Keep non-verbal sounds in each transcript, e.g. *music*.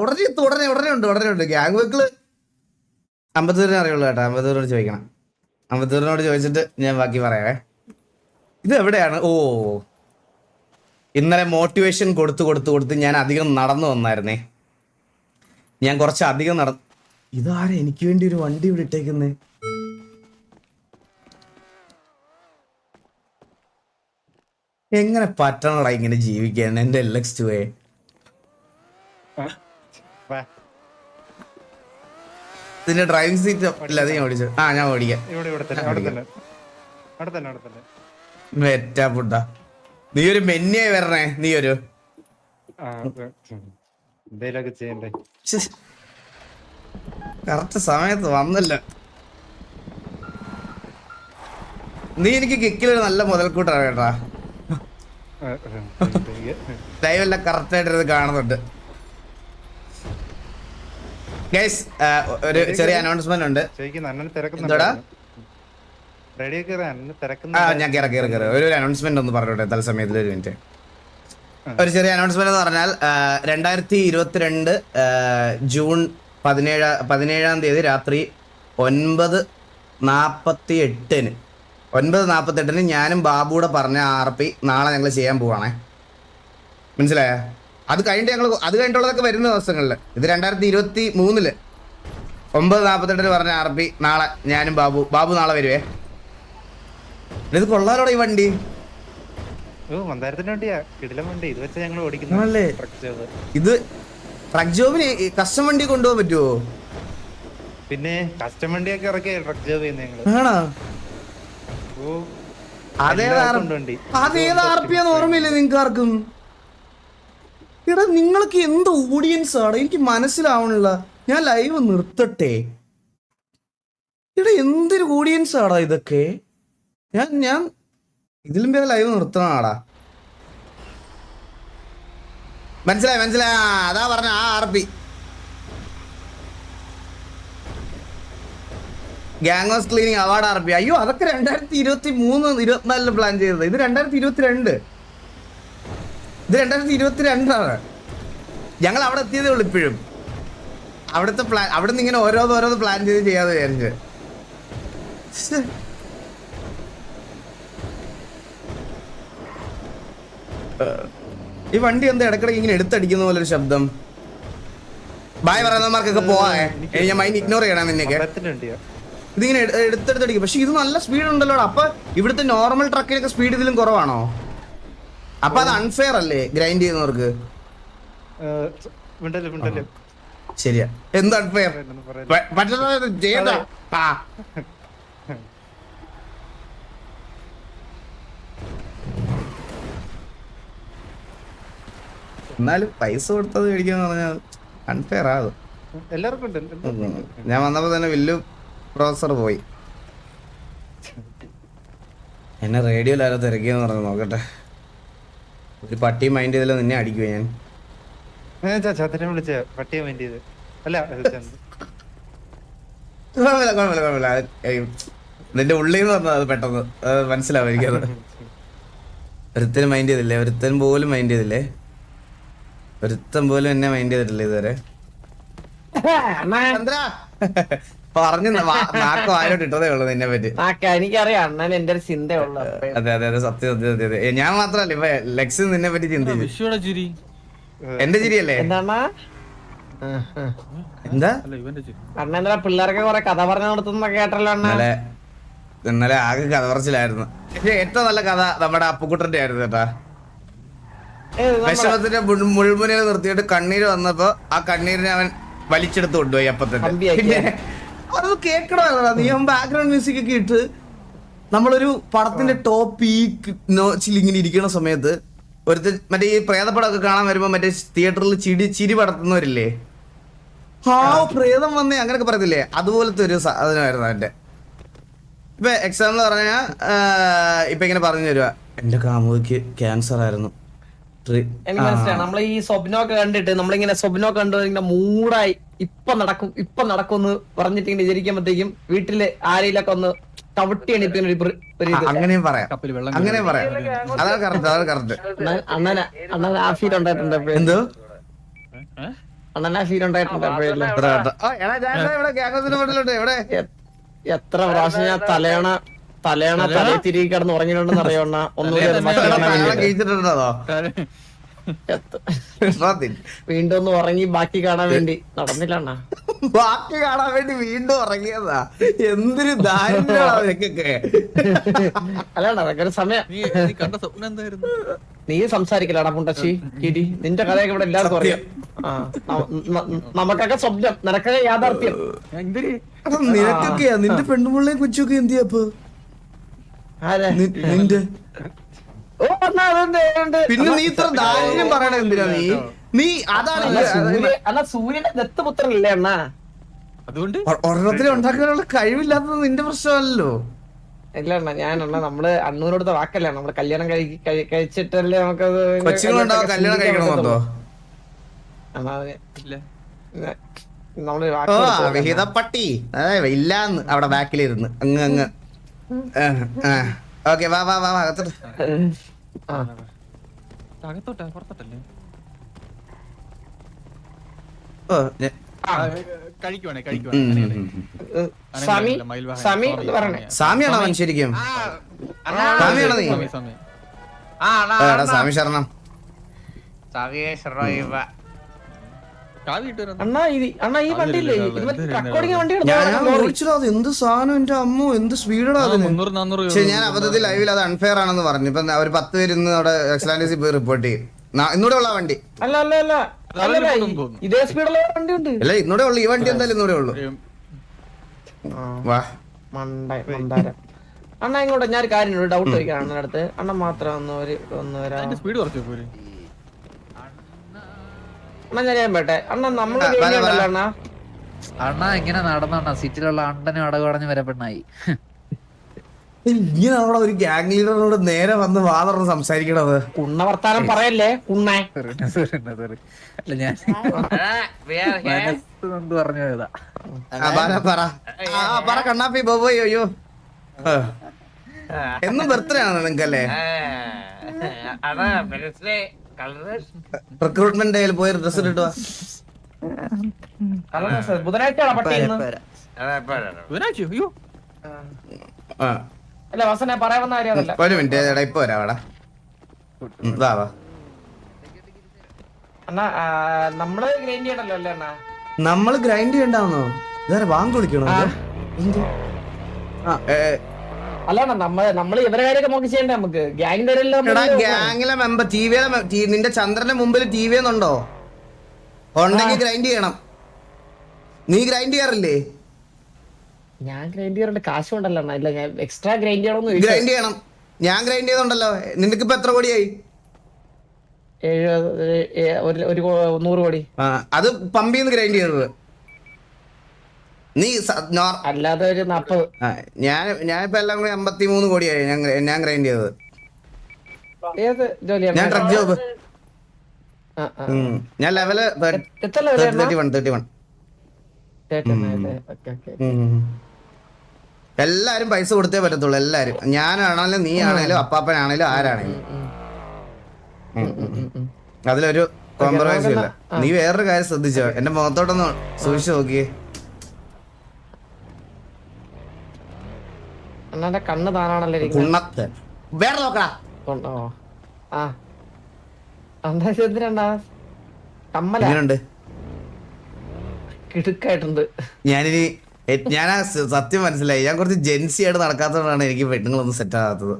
ഉടനെ ഉടനെ ഉടനെ ഉണ്ട് ഉടനെ ഉണ്ട്. ഗ്യാങ് വെക്കിൾ അമ്പത്തൂരിനെ അറിയുള്ളൂ കേട്ടോ. അമ്പത്തൂരിനോട് ചോദിക്കണം. അമ്പത്തൂരിനോട് ചോദിച്ചിട്ട് ഞാൻ ബാക്കി പറയാവേ. ഇത് എവിടെയാണ്? ഓ. ഇന്നലെ മോട്ടിവേഷൻ കൊടുത്തു കൊടുത്തു കൊടുത്ത് ഞാൻ അധികം നടന്നു വന്നായിരുന്നേ. ഞാൻ കുറച്ച് അധികം നട ഇതാരാ എനിക്ക് വേണ്ടി ഒരു വണ്ടി ഇവിടെ ഇട്ടേക്കുന്നേ? എങ്ങനെ പറ്റണടാ ഇങ്ങനെ ജീവിക്കാൻ? എന്റെ എൽ എക്സ് ടു എ വാ, ഇതിന്റെ ഡ്രൈവിംഗ് സീറ്റ് ഇല്ല അത് ഞാൻ ഓടിച്ചു ആ ഞാൻ ഓടിക്കാം. ഇവിടെ ഇവിടെ തന്നെ അവിടെ തന്നെ അവിടെ തന്നെ അവിടെ തന്നെ. വെറ്റാ പുട്ട നീ ഒരു മെന്നിയായി വരണേ നീ ഒരു. ആ എന്തേലൊക്കെ ചെയ്യണ്ടേ? കറക്റ്റ് സമയത്ത് വന്നല്ല. നീ എനിക്ക് കിക്കിലൊരു നല്ല മുതൽക്കൂട്ടാണ് കേട്ടാ. ആ, ആ, ലൈവ് എല്ലാം കറക്റ്റ് ആയിട്ട് ഇത് കാണുന്നുണ്ട്. ഗൈസ് ഒരു ചെറിയ അനൗൺസ്മെന്റ് ഉണ്ട്. ആ ഞാൻ കയറി കയറി കയറി ഒരു അനൗൺസ്മെന്റ് ഒന്ന് പറഞ്ഞോട്ടെ തൽസമയത്തിൽ ഒരു മിനിറ്റ് ഒരു ചെറിയ അനൗൺസ്മെന്റ് എന്ന് പറഞ്ഞാൽ രണ്ടായിരത്തി ഇരുപത്തിരണ്ട് ജൂൺ പതിനേഴ് പതിനേഴാം തീയതി രാത്രി ഒൻപത് നാൽപ്പത്തി എട്ടിന് ഒൻപത് നാൽപ്പത്തി എട്ടിന് ഞാനും ബാബുകൂടെ പറഞ്ഞ ആർ പി നാളെ ഞങ്ങൾ ചെയ്യാൻ പോവാണേ. മനസ്സിലായ? അത് കഴിഞ്ഞിട്ട് ഞങ്ങൾ അത് കഴിഞ്ഞിട്ടുള്ളതൊക്കെ വരുന്ന ദിവസങ്ങളിൽ ഇത് രണ്ടായിരത്തി ഇരുപത്തി മൂന്നിൽ ഒമ്പത് നാൽപ്പത്തെട്ടിന് പറഞ്ഞ ആർ പി നാളെ ഞാനും ബാബു ബാബു നാളെ വരുവേ. ഇത് കൊള്ളാലോടെ ഈ വണ്ടി. ഇത്? ട്രക്ക് ജോബിന് കസ്റ്റം വണ്ടി കൊണ്ടുപോകാൻ പറ്റുമോ പിന്നെ കസ്റ്റം വണ്ടിയൊക്കെ ഇറക്കി ട്രക്ക് ജോബ് ചെയ്യുന്ന ഞങ്ങൾ. ആണോ? അതേതാ അതേത് ആർ പി എന്ന് ഓർമ്മയില്ലേ നിങ്ങൾക്ക് ആർക്കും എടാ നിങ്ങൾക്ക് എന്ത് ഓഡിയൻസ് ആണ്? എനിക്ക് മനസ്സിലാവണില്ല. ഞാൻ ലൈവ് നിർത്തട്ടെ? എടാ എന്തൊരു ഓഡിയൻസ് ആടാ ഇതൊക്കെ? ഞാൻ ഞാൻ ഇതിലും പേരെ ലൈവ് നിർത്തണാടാ. മനസ്സിലായി മനസ്സിലായി. അതാ പറഞ്ഞ ആ R P gang cleaning award R P അയ്യോ അതൊക്കെ രണ്ടായിരത്തി ഇരുപത്തി മൂന്ന് ഇരുപത്തിനാലിൽ പ്ലാൻ ചെയ്തത്. ഇത് രണ്ടായിരത്തി ഇരുപത്തിരണ്ട്. ഇത് രണ്ടായിരത്തി ഇരുപത്തി രണ്ടാണ് ഞങ്ങൾ അവിടെ എത്തിയതേ ഉള്ളൂ ഇപ്പോഴും. അവിടുത്തെ പ്ലാൻ അവിടെ നിന്ന് ഇങ്ങനെ ഓരോന്ന് ഓരോന്ന് പ്ലാൻ ചെയ്ത് ചെയ്യാതെ വിചാരിച്ച്. ഈ വണ്ടി എന്താ ഇടക്കിടക്ക് ഇങ്ങനെ എടുത്തടിക്കുന്ന പോലെ ഒരു ശബ്ദം. ബായ് പറയുന്നവർക്കൊക്കെ പോവാേ. ഞാൻ മൈൻഡ് ഇഗ്നോർ ചെയ്യണം വണ്ടിയാ. ഇതിങ്ങനെ എടു- എടുത്തെടുത്തടിക്കും പക്ഷെ ഇത് നല്ല സ്പീഡ് ഉണ്ടല്ലോ അപ്പൊ ഇവിടുത്തെ നോർമൽ ട്രക്കിനൊക്കെ സ്പീഡ് ഇതിലും കുറവാണോ? അപ്പൊ അത് അൺഫെയർ അല്ലേ ഗ്രൈൻഡ് ചെയ്യുന്നവർക്ക്? ശരിയാ. എന്ത് അൺഫെയർ ചെയ്യണ്ട. എന്നാലും പൈസ കൊടുത്തത് മേടിക്കാന്ന് പറഞ്ഞാൽ അൺഫെയർ ആ ഞാൻ വന്നപ്പോ തന്നെ വലിയ പ്രൊഫസർ പോയി. എന്നെ റേഡിയോയിലാരോ തിരക്കിയെന്ന് പറഞ്ഞു നോക്കട്ടെ. ഒരു പട്ടി മൈൻഡ് ചെയ്തല്ലോ നിന്നെ അടിക്കുക ഞാൻ? ഏ, ചാ- ചാത്തനെ വിളിച്ച. പട്ടിയെ മൈൻഡ് ചെയ്ത്. അല്ല അത് ചന്ദ്. കുഴപ്പമില്ല കുഴപ്പമില്ല കുഴപ്പമില്ല. അത് നിന്റെ ഉള്ളിൽ നിന്ന് വന്നത് അത് പെട്ടെന്ന്. അത് മനസ്സിലാവും എനിക്കത്. ഒരുത്തനും മൈൻഡ് ചെയ്തില്ലേ? ഒരുത്തൻ പോലും മൈൻഡ് ചെയ്തില്ലേ? ഒരുത്തൻ പോലും എന്നെ മൈൻഡ് ചെയ്തിട്ടില്ല ഇതുവരെ? ചന്ദ്ര! പറഞ്ഞു നാക്ക് വായോട്ട് ഇട്ടതേ ഉള്ളൂ നിന്നെ പറ്റി. ആക്ക എനിക്കറിയാം. അണ്ണൻ എന്റെ ഒരു ചിന്തയുള്ളു അതെ അതെ അതെ സത്യം സത്യം സത്യം അതെ ഞാൻ മാത്രല്ല ഇപ്പൊ ലക്സ് നിന്നെ പറ്റി ചിന്തിച്ചു. ചിരി. എന്റെ ചിരിയല്ലേ? എന്താണ്? എന്താ? അല്ല ഇവന്റെ ചിരി. അണ്ണൻ എന്താ പിള്ളേർക്ക് കൊറേ കഥ പറഞ്ഞു കൊടുത്തൊക്കെ കേട്ടല്ലോ അണ്ണ. ഇന്നലെ ആകെ കഥ പറച്ചിലായിരുന്നു. പക്ഷെ ഏറ്റവും നല്ല കഥ നമ്മുടെ അപ്പുക്കുട്ടന്റെ ആയിരുന്നു കേട്ടാ. വിഷമത്തിന്റെ മുൾ- മുൾമുനയിൽ നിർത്തിയിട്ട് കണ്ണീര് വന്നപ്പോ ആ കണ്ണീരിനെ അവൻ വലിച്ചെടുത്ത് കൊണ്ടുപോയി അപ്പൊ തന്നെ കമ്പിയാക്കി. പിന്നെ അത് കേക്കണമല്ലോ നീ ബാക്ക്ഗ്രൗണ്ട് മ്യൂസിക് ഒക്കെ ഇട്ട് നമ്മളൊരു പടത്തിന്റെ ടോപ്പ് പീക്ക് നോച്ചിൽ ഇങ്ങനെ ഇരിക്കുന്ന സമയത്ത് ഒരു മറ്റേ ഈ പ്രേതപ്പടമൊക്കെ കാണാൻ വരുമ്പോ മറ്റേ തിയേറ്ററിൽ ചിരി ചിരി പടത്തുന്നവരില്ലേ? ആ. പ്രേതം വന്നേ അങ്ങനെയൊക്കെ പറയത്തില്ലേ? അതുപോലത്തെ ഒരു സാധനമായിരുന്നു അവന്റെ. ഇപ്പൊ എക്സാമ്പിൾ പറഞ്ഞാ ഇപ്പൊ ഇങ്ങനെ പറഞ്ഞു തരുക എന്റെ കാമുകിക്ക് ക്യാൻസർ ആയിരുന്നു. എനിക്ക് മനസ്സിലായി. നമ്മളെ ഈ സ്വപ്നമൊക്കെ കണ്ടിട്ട് നമ്മളിങ്ങനെ സ്വപ്നമൊക്കെ കണ്ടു ഇങ്ങനെ മൂടായി ഇപ്പൊ നടക്കും ഇപ്പൊ നടക്കും എന്ന് പറഞ്ഞിട്ട് ഇങ്ങനെ വിചാരിക്കുമ്പോഴത്തേക്കും വീട്ടിൽ ആരെയിലൊക്കെ ഒന്ന് ചവിട്ടി എണീപ്പിക്കുന്ന ഒരു ഇത് അങ്ങനെയും പറയാം വെള്ളം അങ്ങനെയും പറയാം അതാണ് കറക്റ്റ് അതാണ് കറക്റ്റ് അണ്ണൻ- അണ്ണൻ ആ ഫീൽ ഉണ്ടായിട്ടുണ്ട് എപ്പോഴും. എന്തോ അണ്ണനാ ഫീൽ ഉണ്ടായിട്ടുണ്ട് എത്ര വട്ടം? ഓ, എടാ, ഞാൻ ദാ ഇവിടെ ഗ്യാങ്ങോസിന്റെ വീട്ടിലുണ്ട് എവിടെ എ- എത്ര പ്രാവശ്യം ഞാൻ തലയണ തലയണ തലയിൽ തിരികെ കിടന്ന് ഉറങ്ങിയിട്ടുണ്ടെന്ന് അറിയണ ഒന്നുകൂടി അത് വേണ്ടിയിട്ട്. വീണ്ടും ഒന്ന് ഉറങ്ങി ബാക്കി കാണാൻ വേണ്ടി. നടന്നില്ല അണ്ണാ. ബാക്കി കാണാൻ വേണ്ടി വീണ്ടും ഉറങ്ങിയതാ. എന്തൊരു ദാരിദ്ര്യമാണ് അല്ലാണ്ട അതൊക്കെ ഒരു സമയം. നീ നീ കണ്ട സ്വപ്നം എന്തായിരുന്നു? നീ സംസാരിക്കലടാ പുണ്ടച്ചി. കിരി നിന്റെ കഥയൊക്കെ ഇവിടെ എല്ലാവർക്കും അറിയാം. നമുക്കൊക്കെ സ്വപ്നം നിനക്കൊക്കെ യാഥാർത്ഥ്യം. എന്തിരി നിനക്കൊക്കെയാ നിന്റെ പെണ്ണുമുള്ള കൊച്ചൊക്കെ എന്തിയാ? നിന്റെ? പിന്നെ നീ ഇത്ര ദാരിദ്ര്യം പറയണ എന്തിനാ നീ? നീ അതാണ് അല്ല, സൂര്യ അല്ല സൂര്യന്റെ ദത്തുപുത്രനല്ലേ അണ്ണാ? അതുകൊണ്ട് ഒരെണ്ണത്തിൽ ഒരെണ്ണത്തിനെ ഉണ്ടാക്കാനുള്ള കഴിവില്ലാത്തത് നിന്റെ പ്രശ്നമല്ലോ ഇല്ല അണ്ണാ ഞാൻ അണ്ണ നമ്മൾ അണ്ണൂരോടുത്ത വാക്കല്ലേ നമ്മൾ കല്യാണം കഴി- കഴി- കഴിച്ചിട്ടല്ലേ നമുക്കത് കൊച്ചുങ്ങളുണ്ടാവും കല്യാണം കഴിക്കണമെന്നോ. വിഹിതപ്പട്ടി. അതെ ഇല്ലാന്ന് അവിടെ ബാക്കിലിരുന്ന്. അങ്ങ് അങ്ങ്. ഓക്കെ വാ വാ വാ വാ. അകത്തോട്ട്. പുറത്തോട്ടല്ലേ. സാമിയാണോ അവൻ ശരിക്കും? സാമിയാണോ നീ? സാമി ശരണം. ഇട്ട് വരാം അണ്ണാ ഇത് അണ്ണാ ഈ വണ്ടിയില്ലേ? ഇത് മറ്റേ എന്ത് സാധനം എന്റെ അമ്മോ എന്ത് സ്പീഡാ അതിന് മുന്നൂറ് നാന്നൂറ് പക്ഷെ ഞാൻ അബദ്ധത്തിൽ ലൈവിൽ അത് അൺഫെയർ ആണെന്ന് പറഞ്ഞു. ഇപ്പൊ ഒരു പത്ത് പേര് ഇന്ന് അവിടെ എക്സലാൻഡേസി പോയി റിപ്പോർട്ട് ചെയ്യും. ഇന്നൂടെ ഉള്ള വണ്ടി. അല്ല അല്ല അല്ല. ഇതേ സ്പീഡുള്ള വണ്ടി ഉണ്ട് അല്ല ഇന്നൂടെ ഉള്ളു. ഈ വണ്ടി എന്തായാലും ഇന്നൂടെ ഉള്ളു. വാ. അണ്ണ ഇങ്ങോട്ട് ഞാൻ ഒരു കാര്യം ഡൗട്ട് ചോദിക്കാൻ അണ്ണന്റെ അടുത്ത്. അണ്ണൻ മാത്രം ഒന്ന് ഒരു ഒന്ന് വരാം. സ്പീഡ് കുറച്ച് പോര്. അണ്ണ ഞാൻ ഞാൻ പേട്ടെ അണ്ണ നമ്മൾ അണ്ണാ. ഇങ്ങനെ നടന്നണ്ണ സിറ്റിയിലുള്ള അണ്ടനും അടകടഞ്ഞ് വരപ്പെണ്ണായി ഇങ്ങനെ അവിടെ ഒരു ഗ്യാങ് ലീഡറിനോട് നേരെ വന്ന് വാതറന്ന് സംസാരിക്കണത്. കുണ്ണ വർത്താനം പറയല്ലേ കുണ്ണേ? അല്ല ഞാൻ മനസ്സ് കൊണ്ട് പറഞ്ഞു പോയതാ. ആ, പറ പറ. ആ, പറ കണ്ണാപ്പി ബോബോയ് അയ്യോ. എന്നും ബർത്ത്ഡേ ആണ് നിങ്ങൾക്കല്ലേ? റിക്രൂട്ട്മെന്റ് ഡേയിൽ പോയി ഡ്രസ് ഇട്ടുവാ ബുധനാഴ്ചയാണ് പട്ടി. അല്ല വസന പറയാൻ വന്ന കാര്യം അതല്ല. ഒരു മിനിറ്റ് എടാ ഇപ്പൊ വരാടാ വാ വാ. അണ്ണ നമ്മൾ ഗ്രൈൻഡ് ചെയ്യണല്ലോ അല്ലേ അണ്ണ? നമ്മൾ ഗ്രൈൻഡ് ചെയ്യണ്ടാന്നോ? ഇതാരെ വിളിക്കണോ. എന്ത്? ആ ഏ, നമ്മ നമ്മൾ ഇവരെ കാര്യമൊക്കെ നോക്കി ചെയ്യണ്ടേ നമുക്ക്? ഗ്യാങ്ങിന്റെ എടാ ഗ്യാങ്ങിലെ മെമ്പർ ടി വിയിലെ നിന്റെ ചന്ദ്രന്റെ മുമ്പിൽ ടി വി എന്നുണ്ടോ ഉണ്ടെങ്കിൽ ഗ്രൈൻഡ് ചെയ്യണം. നീ ഗ്രൈൻഡ് ചെയ്യാറില്ലേ? ഞാൻ ഗ്രൈൻഡ് ചെയ്യാറുണ്ട്. കാശ് കൊണ്ടല്ലോ ഇല്ല ഞാൻ എക്സ്ട്രാ ഗ്രൈൻഡ് ചെയ്യണമെന്ന് ഗ്രൈൻഡ് ചെയ്യണം. ഞാൻ ഗ്രൈൻഡ് ചെയ്തോണ്ടല്ലോ നിനക്ക് ഇപ്പൊ എത്ര കോടിയായി? ഏഴ് ഒരു നൂറ് കോടി. അത് പമ്പിന്ന് ഗ്രൈൻഡ് ചെയ്തത്. നീ അല്ലാതെ ഒരു നാപ്പത് ഞാൻ ഞാനിപ്പോ എല്ലാം കൂടി അമ്പത്തി മൂന്ന് കോടിയായി ഞാൻ ഞാൻ ഗ്രൈൻഡ് ചെയ്തത്. ഞാൻ ട്രക്ക് ജോബ്. ഞാൻ level? Thirty one thirty one. എല്ലാരും പൈസ കൊടുത്തേ പറ്റത്തുള്ളൂ എല്ലാരും. ഞാനാണേലും നീ ആണേലും അപ്പാപ്പനാണേലും ആരാണേലും. ഉം. ഉം, ഉം, ഉം, ഉം. അതിലൊരു കോംപ്രമൈസും ഇല്ല. നീ വേറൊരു കാര്യം ശ്രദ്ധിച്ചോ? എന്റെ മുഖത്തോട്ടൊന്ന് സൂക്ഷിച്ചു നോക്കിയേ. അണ്ണാന്റെ കണ്ണ് താനാണല്ലോ. കുണ്ണത്ത് വേറെ നോക്കടാ. ആ. അണ്ണാ എന്തിനാ കമ്മല? എങ്ങനെയുണ്ട് കിടുക്കായിട്ടുണ്ട്. ഞാനിനി ഞാൻ ആ സത്യം മനസ്സിലായി. ഞാൻ കുറച്ച് ജെൻസി ആയിട്ട് നടക്കാത്തതുകൊണ്ടാണ് എനിക്ക് പെണ്ണുങ്ങളൊന്നും സെറ്റ് ആകാത്തത്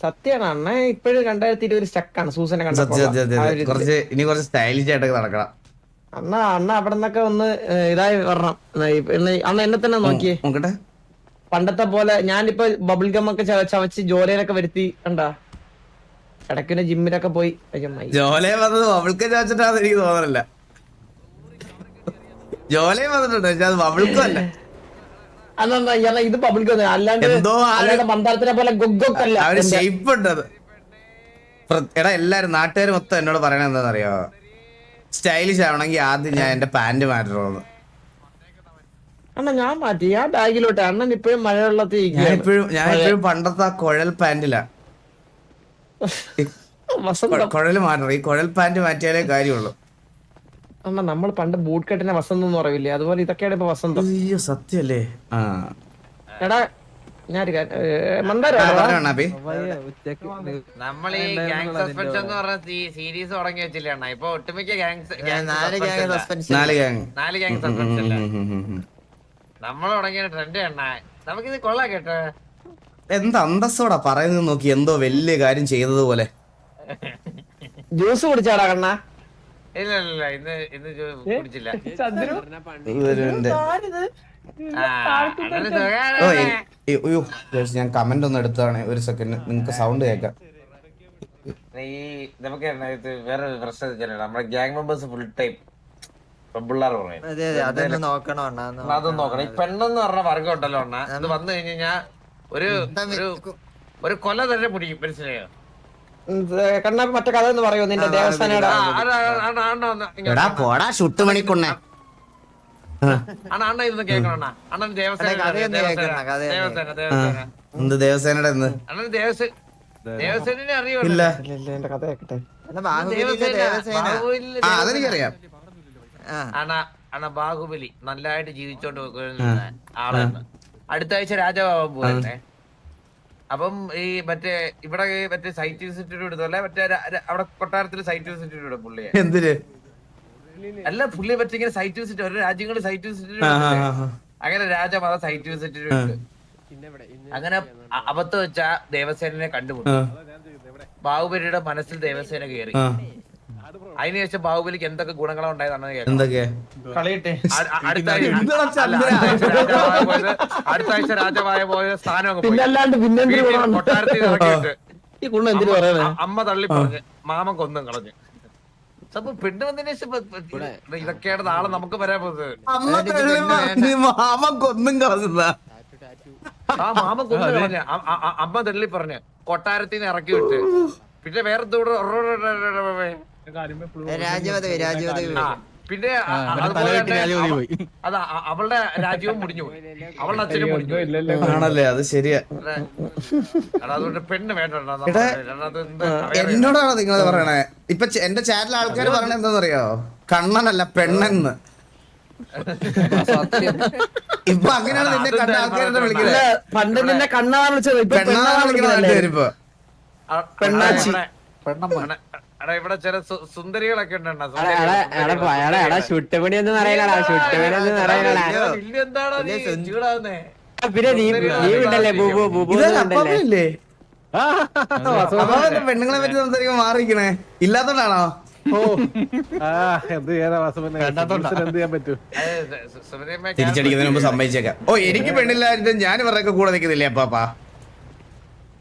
സത്യമാണ് അണ്ണ ഇപ്പോഴും രണ്ടായിരത്തി ഇരുപത് സ്റ്റക്കാണ്. സൂസനെ. കുറച്ച് ഇനി കുറച്ച് സ്റ്റൈലിഷ് ആയിട്ടൊക്കെ നടക്കണം അണ്ണ അണ്ണ അവിടെ നിന്നൊക്കെ ഒന്ന് ഇതായി വരണം. അണ്ണ എന്നെ തന്നെ നോക്കിയേ. നോക്കട്ടെ. പണ്ടത്തെ പോലെ ഞാനിപ്പോ ബബിൾ ഗം ഒക്കെ ചവ- ചവച്ച് ജോലിയിലൊക്കെ വരുത്തി കണ്ടാ? ഇടയ്ക്കുന്ന ജിമ്മിലൊക്കെ പോയി. ജോലയെ വന്നത് അവൾക്ക് ചോദിച്ചിട്ടാന്ന് എനിക്ക് തോന്നണില്ല. ജോലയെ വന്നിട്ടുണ്ട് പക്ഷെ അത് അവൾക്കും അല്ല. ഇത് അല്ലാണ്ട് മന്ദാരത്തിനെ പോലെ ഷേപ്പ് ഉണ്ട് അത്. എടാ എല്ലാരും നാട്ടുകാർ മൊത്തം എന്നോട് പറയണെന്താന്നറിയോ സ്റ്റൈലിഷ് ആവണമെങ്കിൽ ആദ്യം ഞാൻ എന്റെ പാന്റ് മാറ്റണമെന്ന് അണ്ണ ഞാൻ മാറ്റി. ആ ബാഗിലോട്ട്. അണ്ണൻ ഇപ്പോഴും മഴവെള്ളത്തിൽ ഞാൻ ഞാനിപ്പോഴും ഇപ്പോഴും ഞാൻ ഇപ്പോഴും പണ്ടത്തെ ആ കുഴൽ പാന്റിലാ. വസന്തം. കുഴൽ മാറ്റണം. ഈ കുഴൽ പാന്റ് മാറ്റിയാലേ കാര്യമുള്ളൂ. അണ്ണ നമ്മൾ പണ്ട് ബൂട്ട് കെട്ടിനെ വസന്തം എന്ന് പറയില്ലേ? അതുപോലെ ഇതൊക്കെയാണ് ഇപ്പൊ വസന്തം. അയ്യോ സത്യല്ലേ ആ. എടാ നമ്മൾ ഈ ഗ്യാങ് സസ്പെൻഷൻ എന്ന് പറഞ്ഞ സീരീസ് തുടങ്ങി വെച്ചില്ലേ അണ്ണാ? ഇപ്പൊ ഒട്ടുമിക്ക ഗാങ് നാല് ഗാങ് സസ്പെൻഷൻ നാല് ഗാങ് സസ്പെൻഷൻ അല്ല. നമ്മൾ തുടങ്ങിയ ട്രെൻഡ് അണ്ണാ നമുക്കിത് കൊള്ളാം കേട്ടോ. എന്ത് അന്തസ്സോടാ പറയുന്നത് നോക്കി എന്തോ വലിയ കാര്യം ചെയ്തതുപോലെ ജ്യൂസ് കുടിച്ചാടാ കണ്ണ. ഇല്ല ഇല്ല ഇന്ന് ഇന്ന് കുടിച്ചില്ല. ഞാൻ കമന്റ് ഒന്ന് എടുത്താണ് ഒരു സെക്കൻഡ് നിങ്ങക്ക് സൗണ്ട് കേക്കാം ഈ നമുക്ക് വേറെ ഒരു പ്രശ്നം വെച്ചാൽ നമ്മുടെ ഗ്യാങ് മെമ്പേഴ്സ് ഫുൾ ടൈം പെമ്പിള്ളാർ പറയും. അതെ അതെ അതൊന്ന് നോക്കണം അതൊന്നും നോക്കണം. ഈ പെണ്ണെന്ന് പറഞ്ഞ വർഗം ഉണ്ടല്ലോ അണ്ണാ. അത്. വന്നു കഴിഞ്ഞു കഴിഞ്ഞാ ഒരു ഒരു ഒരു കൊല തന്നെ പിടിക്കും മനസ്സിലായോ? കണ്ണാ മറ്റേ കഥ എന്ന് നിന്റെ ദേവസ്ഥാനയുടെ പോടാ അണ്ണാ അണ്ണ അണ്ണൻ ദേവസേന ദേവസേനയുടെ അണ്ണൻ ദേവസേന ദേവസേനെ അറിയോ ഇല്ല. ഇല്ല, എന്റെ കഥ കേക്കട്ടെ. അതെനിക്കറിയാം. ആ. അണ്ണ അണ്ണ ബാഹുബലി നല്ലതായിട്ട് ജീവിച്ചോണ്ട് പോകുന്ന ആളാണ് അടുത്ത ആഴ്ച രാജാവാൻ പോകണ്ടേ അപ്പം ഈ മറ്റേ ഇവിടെ മറ്റേ സൈറ്റ് വിസിറ്റിട്ട് എടുത്തല്ലേ മറ്റേ അവിടെ കൊട്ടാരത്തിൽ സൈറ്റ് വിസിറ്റ് ഇടും പുള്ളിയെ. എന്തിന്? അല്ല പുള്ളി മറ്റേ ഇങ്ങനെ സൈറ്റ് വിസിറ്റ് ഓരോ രാജ്യങ്ങളിൽ സൈറ്റ് വിസിറ്റ് അങ്ങനെ രാജാവ് അതാ സൈറ്റ് വിസിറ്റ് ഇട്ട് അങ്ങനെ അബദ്ധം വെച്ചാ ദേവസേനെ കണ്ടുമുട്ടി. ബാഹുബലിയുടെ മനസ്സിൽ ദേവസേന കയറി. അതിനുശേഷം ബാഹുബലിക്ക് എന്തൊക്കെ ഗുണങ്ങളാ ഉണ്ടായതാണ് എന്തൊക്കെ? അടുത്ത? അടുത്ത ആഴ്ച രാജാവായ പോയ. സ്ഥാനം? കൊട്ടാരത്തിൽ അമ്മ തള്ളി പറഞ്ഞു മാമൻ കൊന്നും കളഞ്ഞു. അപ്പൊ പെണ്ണ് വന്നതിന് ശേഷം ഇപ്പൊ- ഇപ്പൊ ഇതൊക്കെയാണ് നാളെ നമുക്ക് വരാൻ പോകുന്നത്. അമ്മ തള്ളി പറഞ്ഞ് മാമ കൊന്നും ആ മാമൻ കൊന്നു കളഞ്ഞ. അമ്മ തള്ളി പറഞ്ഞു കൊട്ടാരത്തിൽ നിന്ന് ഇറക്കി വിട്ട്. പിന്നെ വേറെ രാജപദവി രാജപദവി ആ, പിന്നെ അതാ അവളുടെ രാജ്യവും മുടിഞ്ഞു പോയി. അവളുടെ അച്ഛനും മുടിഞ്ഞു. ആണല്ലേ അത് ശരിയാ. അതുകൊണ്ട് പെണ്ണ് വേണ്ട എന്നോടാണ് നിങ്ങൾ പറയണേ? ഇപ്പൊ എന്റെ ചാനൽ ആൾക്കാർ പറയണ എന്താണെന്നറിയോ കണ്ണനല്ല പെണ്ണെന്ന്. ഇപ്പൊ അങ്ങനെയാണ് നിന്നെ കണ്ട ആൾക്കാരെ അല്ല വിളിക്കുന്നത് പണ്ട് നിന്നെ കണ്ണാ വിളിച്ചത്. ഇപ്പൊ പെണ്ണാണ് പെണ്ണാ വിളിക്കുന്ന വിളിക്കുന്നല്ലേ ആൾക്കാരിപ്പോ. പെണ്ണാച്ചി. പെണ്ണമ്മ. എടാ ഇവിടെ ചില സുന്ദരികളൊക്കെ ചുട്ടുപണി ചുട്ടുപണി എടാ, എന്താടാ നീ? ചൂടാവുന്നേ പിന്നെ നീ നീ ഉണ്ടല്ലേ? ബൂബു ബൂബു ഇതല്ല പെണ്ണുങ്ങളെ പറ്റി സംസാരിക്കുമ്പോ മാറിക്കണേ ഇല്ലാത്തോണ്ടാണോ? തിരിച്ചടിക്കുന്നതിന് മുമ്പ് സമ്മതിച്ചേക്കാം. ഓ എനിക്ക് പെണ്ണില്ലായിരുന്നു ഞാൻ ഇവരുടെ കൂടെ നിൽക്കുന്നില്ലേ അപ്പാപ്പാ?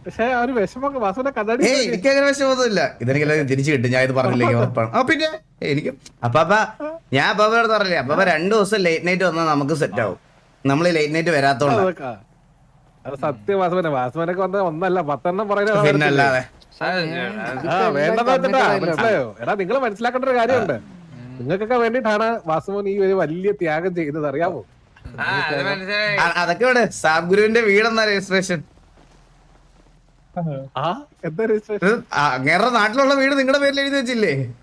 പക്ഷെ ആ ഒരു വിഷമൊക്കെ കണ്ണാടി ഏയ് എനിക്ക് അങ്ങനെ വിഷമൊന്നുമില്ല ഇതെനിക്കെല്ലാം തിരിച്ചു കിട്ടും. ഞാൻ ഇത് പറഞ്ഞില്ലേ? *laughs* ഉറപ്പാണ് ആ പിന്നെ എനിക്ക്. അപ്പാപ്പ ഞാൻ അപ്പാപ്പയോട് പറഞ്ഞില്ലേ? അപ്പൊ രണ്ടു ദിവസം ലേറ്റ് നൈറ്റ് വന്നാൽ നമുക്ക് സെറ്റ് ആവും. നമ്മൾ ലേറ്റ് നൈറ്റ് വരാത്തോണ്ട്. സത്യം വാസുവിനെ. വാസുവിനൊക്കെ വന്ന ഒന്നല്ല പത്തെണ്ണം പറയുന്ന പിന്നെ അല്ലാതെ. ആ വേണ്ടത് വെച്ചിട്ടാ മനസ്സിലായോ? എടാ നിങ്ങൾ മനസ്സിലാക്കേണ്ട ഒരു കാര്യമുണ്ട്. നിങ്ങൾക്കൊക്കെ വേണ്ടിയിട്ടാണ് വാസുമോൻ ഈ ഒരു വലിയ ത്യാഗം ചെയ്യുന്നത് അറിയാമോ ആ, അത് മനസ്സിലായി. അ- അതൊക്കെ ഇവിടെ സാബ് ഗുരുവിന്റെ വീടെന്നാ രജിസ്ട്രേഷൻ അങ്ങേരുടെ നാട്ടിലുള്ള വീട് നിങ്ങളുടെ പേരിൽ എഴുതി വെച്ചില്ലേ?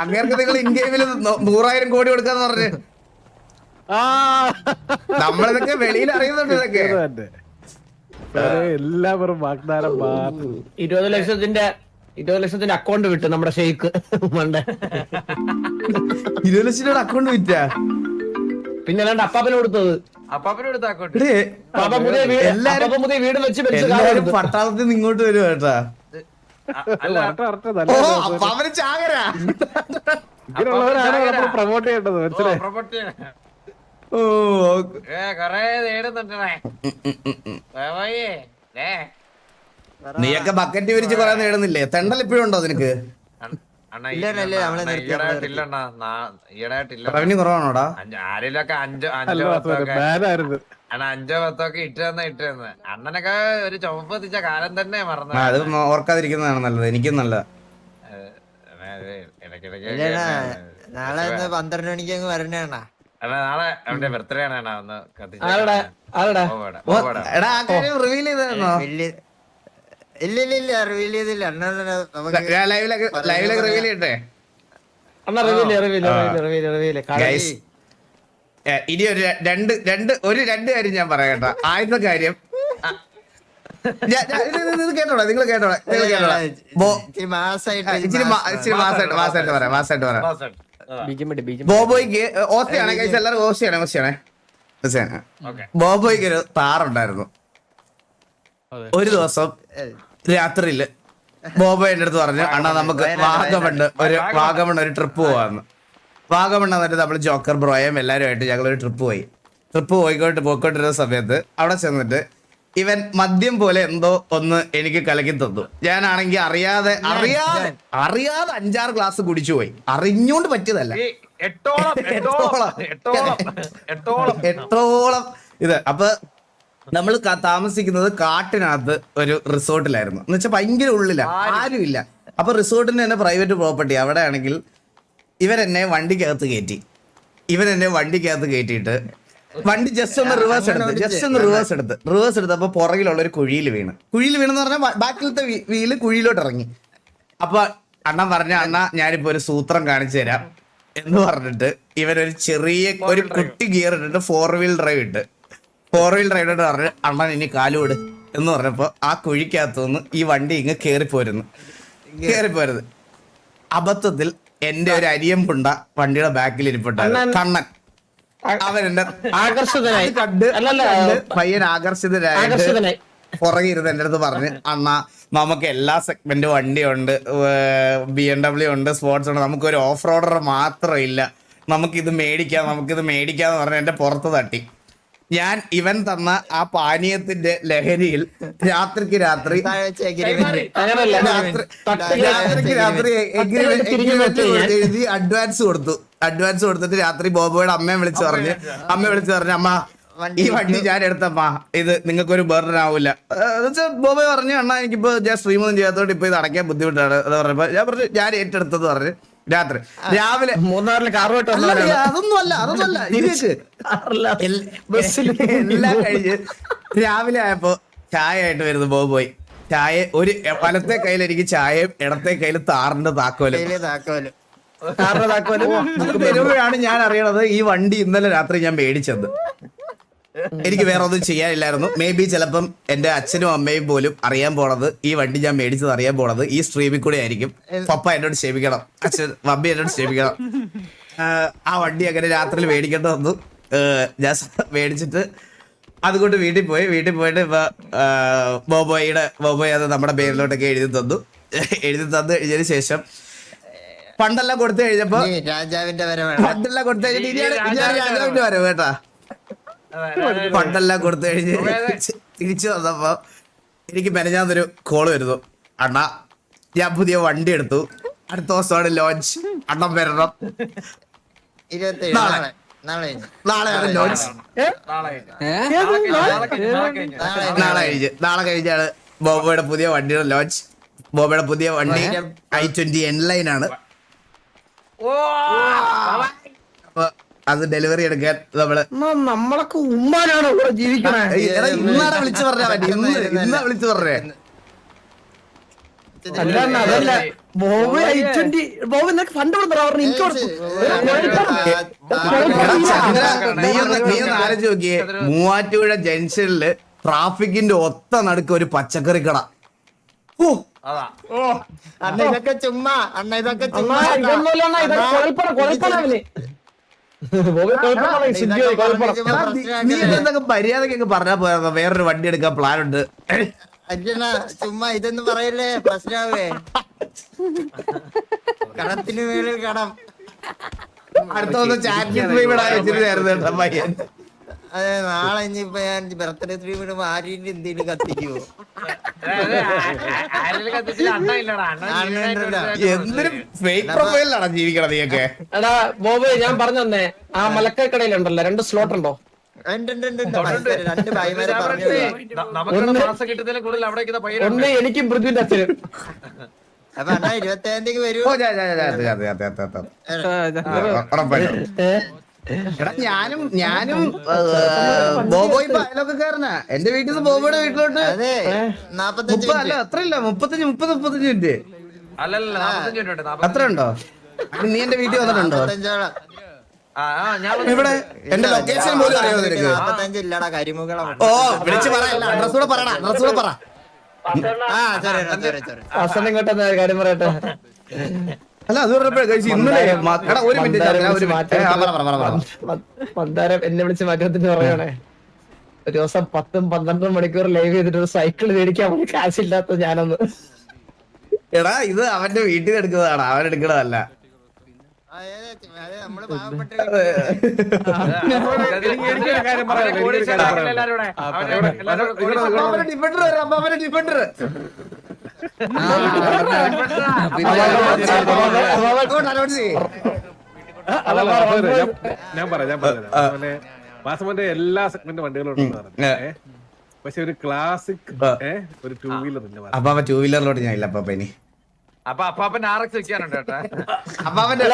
അങ്ങേർക്ക് നിങ്ങൾ ഇന്ത്യയിൽ നൂറായിരം കോടി കൊടുക്കാന്ന് പറഞ്ഞു. ആ. നമ്മളിതൊക്കെ വെളിയിൽ അറിയുന്നുണ്ട് ഇതൊക്കെ. എല്ലാവരും വാഗ്ദാനം ഇരുപത് ലക്ഷത്തിന്റെ ഇരുപത് ലക്ഷത്തിന്റെ അക്കൗണ്ട് വിട്ടു നമ്മുടെ ഷെയ്ക്ക്. മണ്ട. ഇരുപത് ലക്ഷത്തിന്റെ അക്കൗണ്ട് വിറ്റാ? പിന്നെ അല്ലാണ്ട് അപ്പാപ്പന് കൊടുത്തത്. എല്ലാരും-. പട്ടാളത്തിൽ നിന്ന് ഇങ്ങോട്ട് വരും കേട്ടാ. അവർ ചാകരാ. പ്രൊമോട്ട് ചെയ്യേണ്ടത്? മനസ്സിലായി? ഓ കൊറേ നേടുന്നുണ്ടേ നീയൊക്കെ ബക്കറ്റ് വിരിച്ച് കൊറേ നേടുന്നില്ലേ? തെണ്ടൽ ഇപ്പോഴും ഉണ്ടോ നിനക്ക്? കുറവാണോടാ? അഞ്ചോ അല്ല അഞ്ചോ അണ്ണാ അഞ്ചോ പത്തൊക്കെ ഇട്ട് തന്നെ ഇട്ട് തന്നെ. അണ്ണനൊക്കെ ഒരു ചുമപ്പ് എത്തിച്ച കാലം തന്നെ മറന്നു. അത് ഓർക്കാതിരിക്കുന്നതാണ് നല്ലത്. എനിക്കും നല്ല. നാളെ പന്ത്രണ്ട് മണിക്ക് അങ്ങ് വരണേ അണ്ണാ. അണ്ണാ നാളെ അവന്റെ ബർത്ത്ഡേ ആണ് അണ്ണാ ഒന്ന് കത്തിച്ച് ഇല്ല ഇല്ല ഇല്ല റിവീൽ ചെയ്തില്ല അണ്ണാ നമുക്ക് ലൈവിലൊക്കെ ലൈവിലൊക്കെ റിവീൽ ചെയ്യട്ടെ? അണ്ണാ reveal reveal reveal reveal guys ഇനി ഒരു രണ്ട് രണ്ട് ഒരു രണ്ട് കാര്യം ഞാൻ പറയട്ടെ. ആദ്യത്തെ കാര്യം നിങ്ങൾ നിങ്ങൾ ഇച്ചിരി മാസായിട്ട് പറയാം പറയാം. ബോബോയ്ക്ക് ഓസിയാണ് കഴിച്ച എല്ലാവരും ഓസയാണ് ഓസയാണ്. ഓസയാണ്. ഓക്കേ. ബോബോയ്ക്ക് ഒരു താറുണ്ടായിരുന്നു. ഒരു ദിവസം രാത്രിയിൽ. ബോബ എന്റെ അടുത്ത് പറഞ്ഞു അണ്ണാ നമുക്ക് വാഗമണ് ഒരു വാഗമണ് ഒരു ട്രിപ്പ് പോവാന്ന്. വാഗമണ് എന്നിട്ട് നമ്മൾ ജോക്കർ ബ്രോയും എല്ലാവരുമായിട്ട് ഞങ്ങൾ ഒരു ട്രിപ്പ് പോയി. ട്രിപ്പ് പോയിക്കോട്ട് പോയിക്കൊണ്ടിരുന്ന സമയത്ത് അവിടെ ചെന്നിട്ട് ഇവൻ മദ്യം പോലെ എന്തോ ഒന്ന് എനിക്ക് കലക്കി തന്നു. ഞാനാണെങ്കിൽ അറിയാതെ അറിയാതെ അറിയാതെ അഞ്ചാറ് ഗ്ലാസ് കുടിച്ചു പോയി. അറിഞ്ഞോണ്ട് പറ്റിയതല്ല. ഈ എട്ടോളം എട്ടോളം. എട്ടോളം എട്ടോളം. എട്ടോളം. ഇത് അപ്പൊ നമ്മൾ താമസിക്കുന്നത് കാട്ടിനകത്ത് ഒരു റിസോർട്ടിലായിരുന്നു. എന്ന് വെച്ചാൽ ഭയങ്കര ഉള്ളില. ആരുമില്ല. അപ്പൊ റിസോർട്ടിന് തന്നെ പ്രൈവറ്റ് പ്രോപ്പർട്ടി. അവിടെ ആണെങ്കിൽ ഇവരെന്നെ വണ്ടിക്കകത്ത് കയറ്റി ഇവൻ എന്നെ വണ്ടിക്കകത്ത് കയറ്റിയിട്ട് വണ്ടി ജസ്റ്റ് ഒന്ന് റിവേഴ്സ് എടുത്ത് ജസ്റ്റ് ഒന്ന് റിവേഴ്സ് എടുത്ത്. റിവേഴ്സ് എടുത്തപ്പോ പുറകിലുള്ള ഒരു കുഴിയിൽ വീണ്. കുഴിയിൽ വീണെന്ന് പറഞ്ഞാൽ ബാക്കിലത്തെ വീൽ കുഴിയിലോട്ട് ഇറങ്ങി. അപ്പൊ അണ്ണൻ പറഞ്ഞ അണ്ണ ഞാനിപ്പോ ഒരു സൂത്രം കാണിച്ചു തരാം. എന്ന് പറഞ്ഞിട്ട് ഇവനൊരു ചെറിയ ഒരു കുട്ടി ഗിയർ ഇട്ടിട്ട് ഫോർ വീൽ ഡ്രൈവ് ഇട്ട് ഫോർ വീൽ ഇട്ട് പറഞ്ഞ് അണ്ണൻ ഇനി കാലുവിട് എന്ന് പറഞ്ഞപ്പോ ആ കുഴിക്കകത്തുനിന്ന് ഈ വണ്ടി ഇങ്ങ് കേറിപ്പോരുന്നു. കേറിപ്പോരുത്. അബദ്ധത്തിൽ എന്റെ ഒരു അരിയം പുണ്ട വണ്ടിയുടെ ബാക്കിൽ ഇരിപ്പുണ്ടായിരുന്നു. കണ്ണൻ. അവൻ എന്റെ ആകർഷിതനായി. കണ്ട് പയ്യൻ ആകർഷിതനായി. പുറകെ ഇരുന്ന് എന്റെ അടുത്ത് പറഞ്ഞ് അണ്ണ നമുക്ക് എല്ലാ സെഗ്മെന്റ് വണ്ടിയുണ്ട് ബി എം ഡബ്ല്യു ഉണ്ട് സ്പോർട്സ് ഉണ്ട്. നമുക്ക് ഒരു ഓഫ് റോഡർ മാത്രം ഇല്ല. നമുക്കിത് മേടിക്കാം നമുക്കിത് മേടിക്കാന്ന് പറഞ്ഞ് എന്റെ പുറത്ത് തട്ടി. ഞാൻ ഇവൻ തന്ന ആ പാനീയത്തിന്റെ ലഹരിയിൽ രാത്രിക്ക് രാത്രി രാത്രിക്ക് രാത്രി. എഴുതി അഡ്വാൻസ് കൊടുത്തു. അഡ്വാൻസ് കൊടുത്തിട്ട് രാത്രി ബോബോയുടെ അമ്മയെ വിളിച്ചു പറഞ്ഞ്. അമ്മ വിളിച്ചു പറഞ്ഞു അമ്മ ഈ വണ്ടി ഞാൻ എടുത്തപ്പാ ഇത് നിങ്ങൾക്ക് ഒരു ബർഡൻ ആവില്ല ബോബെ പറഞ്ഞു അണ്ണാ എനിക്കിപ്പോ ഞാൻ സ്ട്രീമൊന്നും ചെയ്യാത്തോണ്ട് ഇപ്പൊ ഇത് അടയ്ക്കാൻ ബുദ്ധിമുട്ടാണ്. എന്ന് പറഞ്ഞപ്പോ ഞാൻ പറഞ്ഞു ഞാൻ ഏറ്റെടുത്തത് പറഞ്ഞു. രാത്രി. രാവിലെ മൂന്നാറിൽ കാർ അല്ല, അതൊന്നുമല്ല അതൊന്നും അല്ല അതൊന്നും *laughs* അല്ല ഇതിലേക്ക് കാറില്ല. എൽ- ബസ്സിൽ എല്ലാം കഴിഞ്ഞ് രാവിലെ ആയപ്പോ ചായ ആയിട്ട് വരുന്നു ബോബോയ് ചായ ഒരു വലത്തെ കയ്യിൽ എനിക്ക് ചായയും ഇടത്തെ കയ്യിൽ താറിന്റെ താക്കോലും. താക്കോലും. കാറിന്റെ താക്കോൽ. ഞാൻ അറിയണത് ഈ വണ്ടി ഇന്നലെ രാത്രി ഞാൻ മേടിച്ചത്. എനിക്ക് വേറെ ഒന്നും ചെയ്യാനില്ലായിരുന്നു. മേ ബി ചിലപ്പം എന്റെ അച്ഛനും അമ്മയും പോലും അറിയാൻ പോണത് ഈ വണ്ടി ഞാൻ മേടിച്ചത് അറിയാൻ പോണത് ഈ സ്ട്രീമിൽ കൂടെ ആയിരിക്കും. പപ്പ എന്നോട് ക്ഷമിക്കണം. അച്ഛൻ മമ്മി എന്നോട് ക്ഷമിക്കണം. ആ വണ്ടി അങ്ങനെ രാത്രിയിൽ മേടിക്കേണ്ടി വന്നു. ഞാൻ മേടിച്ചിട്ട് അതുകൊണ്ട് വീട്ടിൽ പോയി. വീട്ടിൽ പോയിട്ട് ഇപ്പൊ ബോബോയുടെ ബോബോയ് അത് നമ്മുടെ പേരിലോട്ടൊക്കെ എഴുതി തന്നു. എഴുതി തന്നു കഴിഞ്ഞതിന് ശേഷം പണ്ടെല്ലാം കൊടുത്തു കഴിഞ്ഞപ്പോ രാജാവിന്റെ വരവാണ് പണ്ടെല്ലാം കൊടുത്തു കഴിഞ്ഞിട്ട് ഇനിയാണ് രാജാവിന്റെ വരവ് കേട്ടാ ഫണ്ടെല്ലാം കൊടുത്തു കഴിഞ്ഞ് തിരിച്ചു വന്നപ്പോ എനിക്ക് മെനഞ്ഞാന്നൊരു കോൾ വരുന്നു. അണ്ണ ഞാൻ പുതിയ വണ്ടി എടുത്തു. അടുത്ത ദിവസമാണ് ലോഞ്ച് അണ്ണൻ വരണം. നാളെ. നാളെയാണ് ലോഞ്ച് നാളെ കഴിഞ്ഞ്. നാളെ. നാളെ കഴിഞ്ഞ്, നാളെ കഴിഞ്ഞ്. നാളെ നാളെ കഴിഞ്ഞ്. നാളെ കഴിഞ്ഞാണ് ബോബോയുടെ പുതിയ വണ്ടിയുടെ ലോഞ്ച് ബോബോയുടെ പുതിയ വണ്ടി ഐ ട്വന്റി എൻ ലൈൻ ആണ്. അത് ഡെലിവറി എടുക്കാൻ നമ്മൾ നമ്മളൊക്കെ ഉമ്മാനാണ് ഇവിടെ ജീവിക്കണേ ഇന്നാണ് വിളിച്ചു പറഞ്ഞാ മതി ഇന്ന് ഇന്നാ വിളിച്ചു പറഞ്ഞേ അല്ല അതല്ല ബോബ് ഐ ട്വന്റി ബോബ് നിനക്ക് ഫണ്ട് കൊടുത്തോ പറഞ്ഞു എനിക്ക് കൊടുത്തു എടാ ചന്ദ്ര, നീ ഒന്ന് ആലോചിച്ച് നോക്കിയേ മൂവാറ്റുപുഴ ജംഗ്ഷനിൽ ട്രാഫിക്കിന്റെ ഒത്ത നടുക്ക് ഒരു പച്ചക്കറി കട ഓ അതാ അണ്ണ ഇതൊക്കെ ചുമ്മാ അണ്ണ ഇതൊക്കെ അണ്ണാ ചുമ്മാ ഇതൊന്നുമല്ല മര്യാദക്കൊക്കെ പറഞ്ഞാ പോയാ വേറൊരു വണ്ടി എടുക്കാൻ പ്ലാൻ ഉണ്ട് ചുമ്മാ ഇതൊന്നും പറയല്ലേ? പ്രശ്നാവേ. കടത്തിന് മേളിൽ കടം. അടുത്ത ദിവസം ചാറ്റ് ഇവിടെ വെച്ചിട്ട് നേരത്തെ അതെ നാളെ ഇനിയിപ്പോ ഞാൻ ബർത്ത്ഡേ ത്രീ വിടുമ്പോ ആരെയും എന്തെങ്കിലും കത്തിക്കുവോ ഉണ്ടല്ലോ. എന്തൊരു ഫേക്ക് പ്രൊഫൈലിലാണ് ജീവിക്കണം നീയൊക്കെ എടാ ബോബ് ഞാൻ പറഞ്ഞു തന്നെ ആ മലക്കക്കടയിലുണ്ടല്ലോ രണ്ട് സ്ലോട്ട് ഉണ്ടോ ഒന്ന് എനിക്കും പൃഥ്വിന്റെ അച്ഛനും അപ്പൊ അണ്ണാ ഇരുപത്തി ഏഴാം തീയതി ഉറപ്പായിട്ടും എടാ ഞാനും ഞാനും ബോബോയ് ഇപ്പൊ കയറുന്ന എന്റെ വീട്ടിൽ നിന്ന് ബോബോയുടെ വീട്ടിലോട്ട്. മുപ്പത് അല്ല മിനിറ്റ്. അത്ര ഇല്ല മുപ്പത്തഞ്ച് മുപ്പത് മുപ്പത്തഞ്ച് മിനിറ്റ്. അത്ര ഉണ്ടോ? നീ എന്റെ വീട്ടിൽ വന്നിട്ടുണ്ടോ? നാപ്പത്തഞ്ചോളം. ആ ആ, ഞാൻ ഇവിടെ എന്റെ ലൊക്കേഷൻ പോലും അറിയോ നിനക്ക്. നാപ്പത്തഞ്ച് ഇല്ലടാ കരിമുകള. ഓ വിളിച്ചു പറയല്ല അഡ്രസ് കൂടെ പറയണ അഡ്രസ് കൂടെ പറ. ആ സോറി സോറി സോറി ഇങ്ങോട്ടെ കാര്യം പറയട്ടെ. അല്ല അത് പറഞ്ഞപ്പോഴേ ഇന്നലെ എടാ ഒരു മിനിറ്റ് ഞാൻ ഒരു മിനിറ്റ് പറ പറ പറ പറ മന്ദാരം എന്നെ വിളിച്ച് മാറ്റത്തിന് പറയണേ ഒരു ദിവസം പത്തും പന്ത്രണ്ടും മണിക്കൂർ ലൈവ് ചെയ്തിട്ട് ഒരു സൈക്കിൾ മേടിക്കാൻ പോലും കാശില്ലാത്ത ഞാനൊന്ന് എടാ ഇത് അവന്റെ വീട്ടിൽ നിന്ന് എടുക്കുന്നതാണ് അവൻ എടുക്കണതല്ല ഡിഫൻഡർ ഡിഫൻഡർ ഞാൻ- പറയാം ഞാൻ പറയാം വാസവന്റെ എല്ലാ സെഗ്മെന്റ് വണ്ടികളും ഉണ്ടെന്ന് പക്ഷെ ഒരു ക്ലാസിക്. ഒരു ടൂ വീലർ അപ്പൊ ടൂ വീലറിലോട്ട് ഞാൻ ഇല്ല അപ്പൊ ഇനി അപ്പൊ അപ്പാപ്പൻ ആർ എക്സ് വെക്കാനുണ്ട് കേട്ടാ. അപ്പാപ്പന്റെ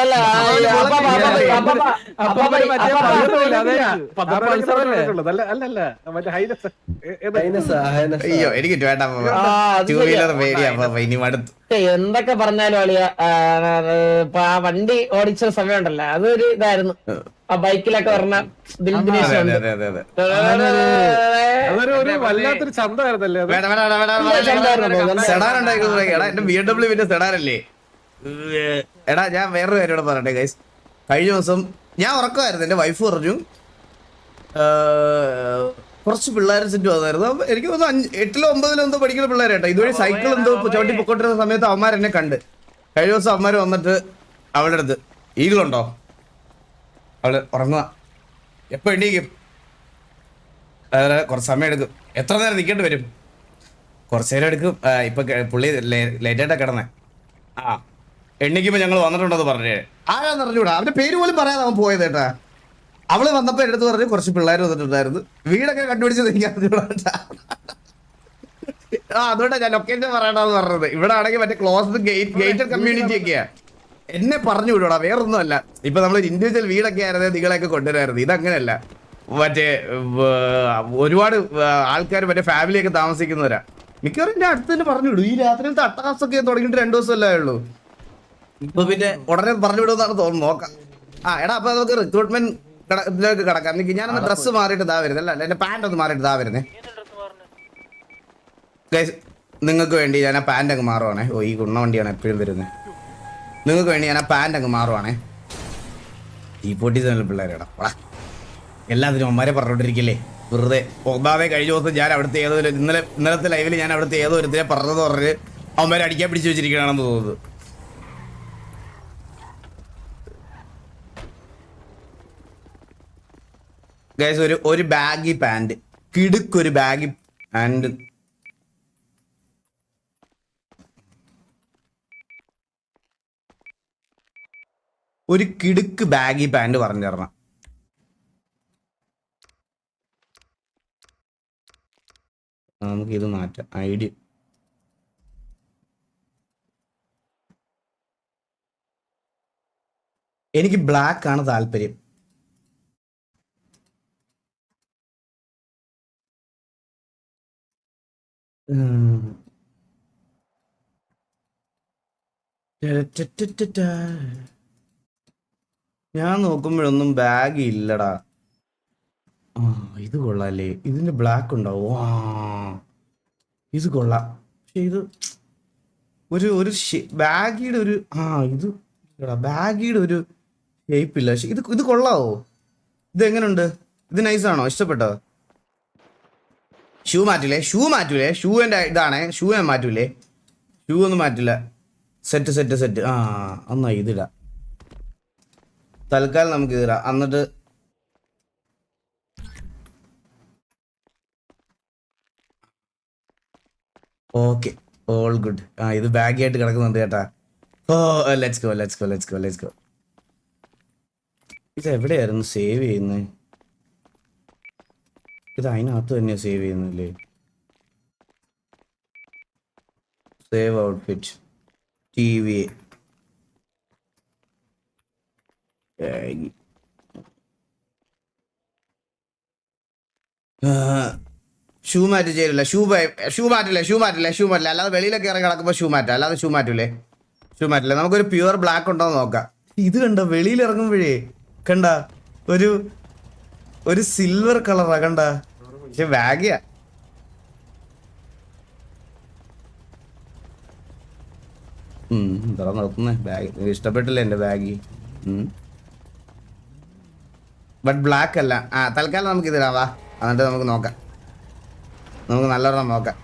അയ്യോ എനിക്ക് വേണ്ട ടൂ. വീലർ പേടി അപ്പാപ്പ. ഇനി മടുത്തു എന്തൊക്കെ പറഞ്ഞാലും അളിയ ആ, വണ്ടി ഓടിച്ച സമയം ഉണ്ടല്ലോ അതൊരു ഇതായിരുന്നു. ആ. ബൈക്കിലൊക്കെ പറഞ്ഞ ദിൽ അതെ അതെ അതെ അതെ അതെ. അതൊരു വല്ലാത്തൊരു ചന്തമായിരുന്നല്ലേ സെഡാൻ എന്റെ ബി എം ഡബ്ല്യൂ പിന്നെ സെഡാനല്ലേ എടാ ഞാൻ വേറൊരു കാര്യം കൂടെ പറയട്ടെ ഗൈസ് കഴിഞ്ഞ ദിവസം ഞാൻ ഉറക്കമായിരുന്നു എന്റെ വൈഫ് പറഞ്ഞു കുറച്ച് പിള്ളേരെ സെറ്റ് വന്നായിരുന്നു. എനിക്ക് തോന്നുന്നു അഞ്ച് എട്ടിലോ ഒമ്പതിലോ എന്തോ പഠിക്കുന്ന പിള്ളേരെ കേട്ടോ. ഇതുവഴി സൈക്കിൾ എന്തോ ചവിട്ടി പൊക്കോട്ടിരുന്ന സമയത്ത് അവന്മാർ എന്നെ കണ്ട്. കഴിഞ്ഞ ദിവസം അവന്മാർ വന്നിട്ട് അവളുടെ അടുത്ത് ഈഗിളുണ്ടോ? അവൾ ഉറങ്ങുക എപ്പോ എണീക്കും? അതെ കുറച്ച് സമയം എടുക്കും. എത്ര നേരം നിൽക്കേണ്ടി വരും? കുറച്ച് നേരം എടുക്കും. ഇപ്പം പുള്ളി ലേറ്റായിട്ടാണ് കിടന്നേ. ആ എണ്ണിക്കുമ്പോ ഞങ്ങൾ വന്നിട്ടുണ്ടെന്ന് പറഞ്ഞേ. ആരാന്ന് അറിഞ്ഞൂടാ? അവന്റെ പേര് പോലും പറയാതെ അവൻ പോയത് കേട്ടാ അവൾ വന്നപ്പോ എടുത്ത് പറഞ്ഞു കുറച്ച് പിള്ളേർ വന്നിട്ടുണ്ടായിരുന്നു. വീടൊക്കെ കണ്ടുപിടിച്ചത് എനിക്ക് ആ അതുകൊണ്ടാ ഞാൻ ലൊക്കേഷൻ പറയണമെന്ന് പറഞ്ഞത്. ഇവിടെ ആണെങ്കിൽ മറ്റേ ക്ലോസ് ഗേറ്റ് ഗേറ്റഡ് കമ്മ്യൂണിറ്റി ഒക്കെയാ. എന്നെ പറഞ്ഞു വിടൂടാ വേറൊന്നും അല്ല ഇപ്പൊ നമ്മൾ ഇൻഡിവിജ്വൽ വീടൊക്കെ ആയിരുന്നത് നിങ്ങളെയൊക്കെ കൊണ്ടുവരായിരുന്നു. ഇതങ്ങനല്ല മറ്റേ ഒരുപാട് ആൾക്കാർ മറ്റേ ഫാമിലിയൊക്കെ താമസിക്കുന്നവരാ. മിക്കവാറും എന്റെ അടുത്ത് തന്നെ പറഞ്ഞു വിടും. ഈ രാത്രിയിലത്തെ അട്ടഹാസൊക്കെ തുടങ്ങിയിട്ട് രണ്ടു ദിവസം അല്ലേ ഉള്ളൂ ഇപ്പൊ പിന്നെ ഉടനെ പറഞ്ഞു വിടുമെന്നാണ് തോന്നുന്നു നോക്കാം. ആ എടാ അപ്പൊ നമുക്ക് റിക്രൂട്ട്മെന്റ് ഇതിലേക്ക് കിടക്കാം. എനിക്ക് ഞാനൊന്ന് ഡ്രസ്സ് മാറിയിട്ട് ഇതാ വരുന്നത് അല്ല എന്റെ പാന്റ് ഒന്ന് മാറിയിട്ട് ഇതാ വരുന്നേ. ഗൈസ് നിങ്ങൾക്ക് വേണ്ടി ഞാൻ ആ പാന്റ് അങ്ങ് മാറുവാണേ. ഓ ഈ ഗുണ വണ്ടിയാണ് എപ്പോഴും വരുന്നത് നിങ്ങൾക്ക് വേണ്ടി ഞാൻ ആ പാന്റ് അങ്ങ് മാറുവാണേ. ഈ പൊട്ടി തന്നെ പിള്ളേരെടാ. എല്ലാത്തിനും അമ്മമാരെ പറഞ്ഞോണ്ടിരിക്കില്ലേ വെറുതെ. ഒന്നാമേ കഴിഞ്ഞ ദിവസം ഞാൻ അവിടുത്തെ ഏതോ ഇന്നലെ ഇന്നലത്തെ ലൈവിൽ ഞാൻ അവിടുത്തെ ഏതോ ഒരുത്തിനെ പറഞ്ഞത് പറഞ്ഞ് അവന്മാരെ അടിക്കാൻ പിടിച്ചു വെച്ചിരിക്കണമെന്ന് തോന്നുന്നു ഗൈസ് ഒരു ഒരു ബാഗി പാന്റ് കിടുക്കൊരു ബാഗി പാന്റ് ഒരു കിടുക്ക് ബാഗി പാന്റ് പറഞ്ഞു തരണം. ഇത് മാറ്റാം. ഐഡിയ എനിക്ക് ബ്ലാക്ക് ആണ് താല്പര്യം. ഞാൻ നോക്കുമ്പോഴൊന്നും ബാഗ് ഇല്ലടാ. ആ ഇത് കൊള്ളാല്ലേ. ഇതിന്റെ ബ്ലാക്ക് ഉണ്ടാവും. ആ ഇത് കൊള്ളാം. പക്ഷെ ഇത് ഒരു ഒരു ബാഗിയുടെ ഒരു ആ ഇത് ബാഗിയുടെ ഒരു ഷേപ്പ് ഇല്ല. പക്ഷെ ഇത് ഇത് കൊള്ളാവോ? ഇത് എങ്ങനെയുണ്ട് ഇത് നൈസാണോ ഇഷ്ടപ്പെട്ടോ? ഷൂ മാറ്റൂലേ? ഷൂ മാറ്റൂലേ? ഷൂ ഇതാണ് ഇതാണേ. ഷൂ ഞാൻ മാറ്റൂലേ? ഷൂ ഒന്നും മാറ്റില്ല സെറ്റ് സെറ്റ് സെറ്റ് ആ എന്നാ ഇതിടാം. തൽക്കാലം നമുക്ക് ഇതിടാം. എന്നിട്ട് ഓക്കെ. All good. ആ ഇത് ബാഗി ആയിട്ട് കിടക്കുന്നുണ്ട് കേട്ടാ. ഓ let's go let's go let's go let's go ഇത് എവിടെയായിരുന്നു സേവ് ചെയ്യുന്നത് ഇത് അതിനകത്ത് തന്നെ സേവ് ചെയ്യുന്നില്ലേ? Save outfit T V shoe മാറ്റ് ചെയ്തില്ല ഷൂ ഷൂ മാറ്റില്ലേ ഷൂ മാറ്റില്ലേ ഷൂ മാറ്റില്ല. അല്ലാതെ വെളിയിലൊക്കെ ഇറങ്ങി കിടക്കുമ്പോൾ ഷൂ മാറ്റ. അല്ലാതെ ഷൂ മാറ്റില്ലേ ഷൂ മാറ്റില്ല നമുക്കൊരു പ്യുവർ ബ്ലാക്ക് ഉണ്ടോ നോക്കാം. ഇത് കണ്ട? വെളിയിൽ ഇറങ്ങുമ്പോഴേ കണ്ട? ഒരു ഒരു സിൽവർ കളറാ കണ്ട? പക്ഷെ ബാഗിയാ നിർത്തുന്നേ ബാഗ്. ഇഷ്ടപ്പെട്ടില്ല എന്റെ ബാഗ്? ബട്ട് ബ്ലാക്ക് അല്ല. ആ തൽക്കാലം നമുക്ക് ഇതിടാം വാ. എന്നിട്ട് നമുക്ക് നോക്കാം. നമുക്ക് നല്ലോണം നോക്കാം.